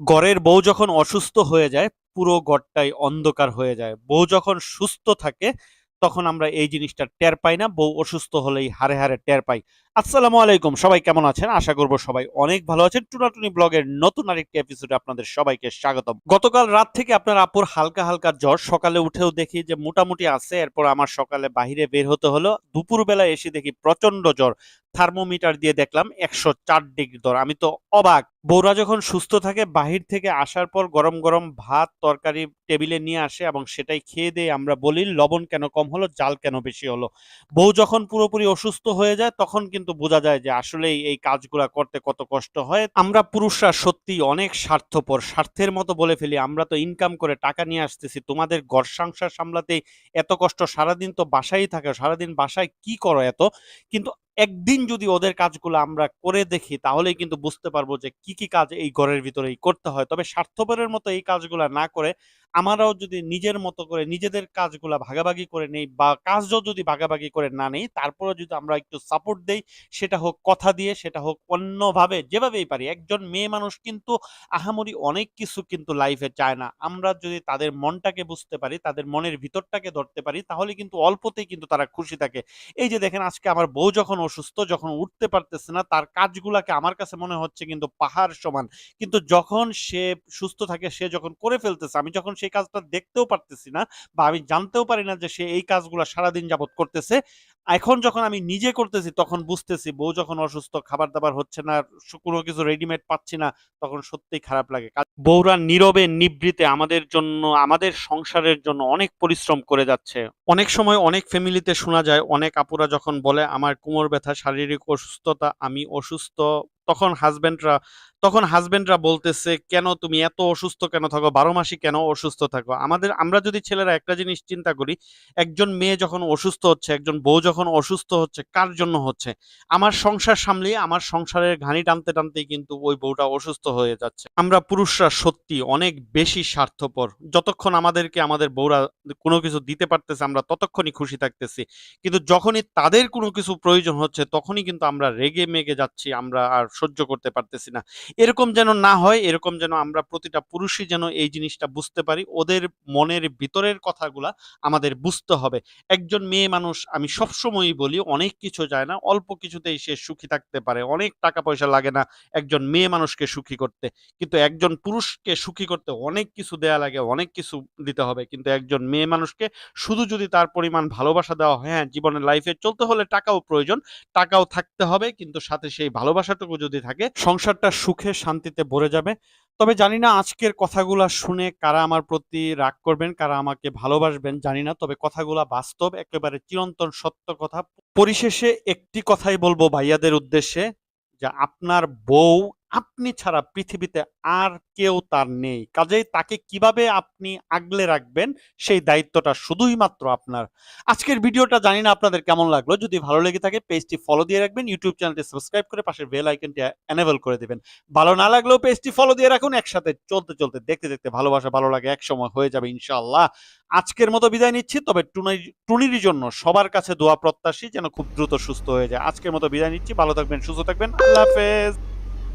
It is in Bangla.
ঘরের বউ যখন অসুস্থ হয়ে যায়, পুরো ঘরটাই অন্ধকার হয়ে যায়। বউ যখন সুস্থ থাকে, তখন আমরা এই জিনিসটা টের পাই না, বউ অসুস্থ হলেই হারে হারে টের পাই। আসসালামু আলাইকুম, সবাই কেমন আছেন? আশা করব সবাই অনেক ভালো আছেন। টুনাটুনি ব্লগের নতুন আরেকটি এপিসোডে আপনাদের সবাইকে স্বাগতম। গতকাল রাত থেকে আপনার আপুর হালকা হালকা জ্বর। সকালে উঠেও দেখি যে মোটামুটি আছে, এরপর আমার সকালে বাইরে বের হতে হলো। দুপুরবেলা এসে দেখি প্রচণ্ড জ্বর। থার্মোমিটার দিয়ে দেখলাম একশো চার ডিগ্রি দর। আমি তো অবাক। বউরা যখন সুস্থ থাকে, বাহির থেকে আসার পর গরম গরম ভাত, তরকারি টেবিলে নিয়ে আসে এবং সেটাই খেয়ে দিয়ে আমরা বলি, লবণ কেন কম হলো, জাল কেন বেশি হলো? বউ যখন পুরোপুরি অসুস্থ হয়ে যায়, তখন কিন্তু বোঝা যায় যে আসলে এই কাজগুলা করতে কত কষ্ট হয়। আমরা পুরুষরা সত্যি অনেক স্বার্থপর, স্বার্থের মতো বলে ফেলি। আমরা তো ইনকাম করে টাকা নিয়ে আসতেছি, তোমাদের ঘর সংসার সামলাতে এত কষ্ট, সারাদিন তো বাসায় থাকে, সারাদিন বাসায় কি করো এত? কিন্তু একদিন যদি ওদের কাজগুলো আমরা করে দেখি, তাহলেই কিন্তু বুঝতে পারব যে কি কি কাজ এই ঘরের ভিতরেই করতে হয়। তবে স্বার্থপরের মতো এই কাজগুলো না করে আমরাও যদি নিজের মতো করে নিজেদের কাজগুলা ভাগাভাগি করে নেই বা কাজও যদি ভাগাভাগি করে না নেই তারপরে যদি আমরা একটু সাপোর্ট দেই, সেটা হোক কথা দিয়ে, সেটা হোক অন্যভাবে, যেভাবেই পারি। একজন মেয়ে মানুষ কিন্তু আহামরি অনেক কিছু কিন্তু লাইফে চায় না। আমরা যদি তাদের মনটাকে বুঝতে পারি, তাদের মনের ভিতরটাকে ধরতে পারি, তাহলে কিন্তু অল্পতেই কিন্তু তারা খুশি থাকে। এই যে দেখেন, আজকে আমার বউ যখন অসুস্থ, যখন উঠতে পারতেছে না, তার কাজগুলাকে আমার কাছে মনে হচ্ছে কিন্তু পাহাড় সমান। কিন্তু যখন সে সুস্থ থাকে, সে যখন করে ফেলতেছে, আমি যখন সেই কাজটা দেখতেও পারতেছি না বা আমি জানতেও পারি না যে সে এই কাজগুলো সারাদিন যাবত করতেছে। এখন যখন আমি নিজে করতেছি তখন বুঝতেছি বউ যখন অসুস্থ খাবার দাবার হচ্ছে না কোনো কিছু রেডিমেড পাচ্ছি না, তখন সত্যিই খারাপ লাগে। বউরা নীরবে, নিবৃতে আমাদের জন্য, আমাদের সংসারের জন্য অনেক পরিশ্রম করে যাচ্ছে। অনেক সময় অনেক ফ্যামিলিতে শোনা যায়, অনেক আপুরা যখন বলে, আমার কোমর ব্যথা, শারীরিক অসুস্থতা, আমি অসুস্থ। তখন হাজবেন্ডরা তখন হাজবেন্ডরা বলতেছে, কেন তুমি এত অসুস্থ কেন থাকো? বারো মাসই কেন অসুস্থ থাকো? আমাদের, আমরা যদি ছেলেরা একটা জিনিস চিন্তা করি, একজন মেয়ে যখন অসুস্থ হচ্ছে, একজন বউ যখন অসুস্থ হচ্ছে, কার জন্য হচ্ছে? আমার সংসার সামলিয়ে আমার সংসারের ঘানি টানতে টানতেই কিন্তু ওই বউটা অসুস্থ হয়ে যাচ্ছে। আমরা পুরুষরা সত্যি অনেক বেশি স্বার্থপর। যতক্ষণ আমাদেরকে আমাদের বউরা কোনো কিছু দিতে পারতেছে, আমরা ততক্ষণই খুশি থাকতেছি। কিন্তু যখনই তাদের কোনো কিছু প্রয়োজন হচ্ছে, তখনই কিন্তু আমরা রেগে মেগে যাচ্ছি, আমরা আর সহ্য করতে পারতেছি না। এরকম যেন না হয়, এরকম যেন আমরা প্রতিটা পুরুষই যেন এই জিনিসটা বুঝতে পারি, ওদের মনের ভিতরের কথাগুলা আমাদের বুঝতে হবে। একজন মেয়ে মানুষ, আমি সবসময়ই বলি, অনেক কিছু যায় না, অল্প কিছুতেই সে সুখী থাকতে পারে, অনেক টাকা পয়সা লাগে না একজন মেয়ে মানুষকে সুখী করতে। কিন্তু একজন পুরুষকে সুখী করতে অনেক কিছু দেয়া লাগে, অনেক কিছু দিতে হবে। কিন্তু একজন মেয়ে মানুষকে শুধু যদি তার পরিমাণ ভালোবাসা দেওয়া হয় হ্যাঁ জীবনের লাইফে চলতে হলে টাকাও প্রয়োজন, টাকাও থাকতে হবে, কিন্তু সাথে সেই ভালোবাসাটুকু যদি থাকে, সংসারটা সুখে শান্তিতে ভরে যাবে। তবে জানি না আজকের কথাগুলা শুনে কারা আমার প্রতি রাগ করবেন, কারা আমাকে ভালোবাসবেন, জানি না। তবে কথাগুলা বাস্তব, একেবারে চিরন্তন সত্য কথা। পরিশেষে একটি কথাই বলব ভাইয়াদের উদ্দেশ্যে যে আপনার বউ আপনি ছাড়া পৃথিবীতে আর কেউ তার নেই। কাজেই তাকে কীভাবে আপনি আগলে রাখবেন, সেই দায়িত্বটা শুধুই মাত্র আপনার। আজকের ভিডিওটা জানি না আপনাদের কেমন লাগল। যদি ভালো লেগে থাকে, পেজটি ফলো দিয়ে রাখবেন ইউটিউব চ্যানেলটি সাবস্ক্রাইব করে পাশের বেল আইকনটি এনেবল করে দেবেন। ভালো না লাগলেও পেজটি ফলো দিয়ে রাখুন, একসাথে চলতে চলতে, দেখতে দেখতে ভালোবাসা ভালো লাগে এক সময় হয়ে যাবে ইনশাআল্লাহ। আজকের মতো বিদায় নিচ্ছি, তবে টুনির টুনির জন্য সবার কাছে দোয়া প্রত্যাশী, যেন খুব দ্রুত সুস্থ হয়ে যায়। আজকের মতো বিদায় নিচ্ছি, ভালো থাকবেন, সুস্থ থাকবেন, আল্লাহ হাফেজ।